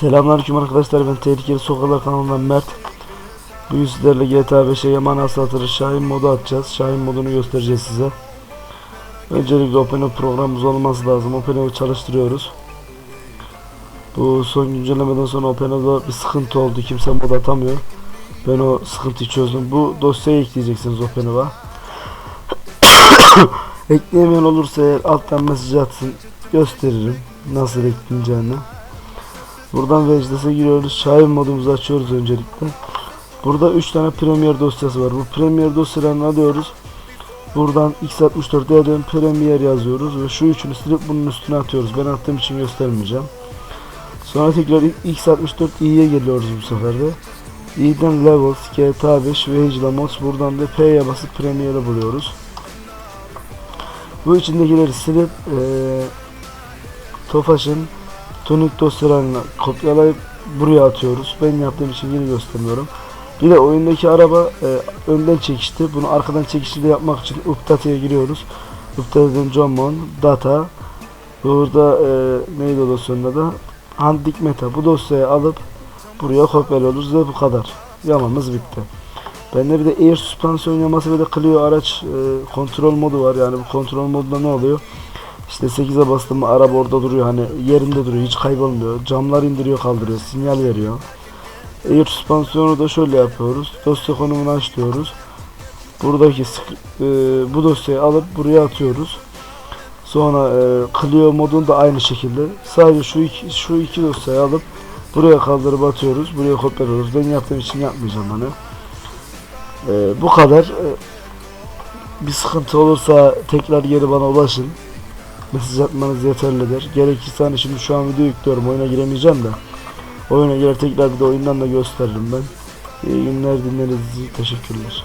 Selamünaleyküm arkadaşlar ben Tehlikeli Sokaklar kanalından Mert. Bugün sizlerle GTA 5'e Yaman Aslatırı Şahin modu atacağız. Şahin modunu göstereceğiz size. Öncelikle OpenO programımız olması lazım. OpenO'yu çalıştırıyoruz. Bu son güncellemeden sonra OpenO'da bir sıkıntı oldu. Kimse mod atamıyor. Ben o sıkıntıyı çözdüm. Bu dosyayı ekleyeceksiniz OpenO'ya Ekleyemeyen olursa eğer alttan mesaj atsın. Gösteririm. Nasıl ekleyeceğini Buradan Vecdes'e giriyoruz. Şahin modumuzu açıyoruz öncelikle. Burada 3 tane Premiere dosyası var. Bu Premiere dosyalarını alıyoruz. Buradan x64'e dön Premiere yazıyoruz ve şu üçünü silip bunun üstüne atıyoruz. Ben attığım için göstermeyeceğim. Sonra tekrar x64 i'ye geliyoruz bu sefer de. i'den Levels, GTA 5 ve Hicla Mods buradan da P'ye basıp Premiere'ı buluyoruz. Bu içindekileri silip eee Tofaş'ın Tuning dosyalarını kopyalayıp buraya atıyoruz. Ben yaptığım için yine göstermiyorum. Bir de oyundaki araba e, önden çekişti. Bunu arkadan çekişli yapmak için Update'ye giriyoruz. Update'den Jommon, Data. Burada e, neydi o dosyanın adı? Handik Meta. Bu dosyayı alıp buraya kopyalıyoruz ve bu kadar. Yamamız bitti. Bende bir de Air süspansiyon yaması ve de Clio araç e, kontrol modu var. Yani bu kontrol modunda ne oluyor? İşte 8'e bastım mı araba orada duruyor hani yerinde duruyor hiç kaybolmuyor. Camlar indiriyor kaldırıyor sinyal veriyor. Air süspansiyonu da şöyle yapıyoruz. Dosya konumunu aç diyoruz. Buradaki e, bu dosyayı alıp buraya atıyoruz. Sonra e, Clio modunu da aynı şekilde sadece şu iki, şu iki dosyayı alıp buraya kaldırıp atıyoruz. Buraya kopyalıyoruz. Ben yaptığım için yapmayacağım hani. E, bu kadar. E, bir sıkıntı olursa tekrar geri bana ulaşın mesaj atmanız yeterlidir. Gerekirse hani şimdi şu an video yüklüyorum oyuna giremeyeceğim de. Oyuna girer tekrar bir de oyundan da gösteririm ben. İyi günler dinlediğiniz için teşekkürler.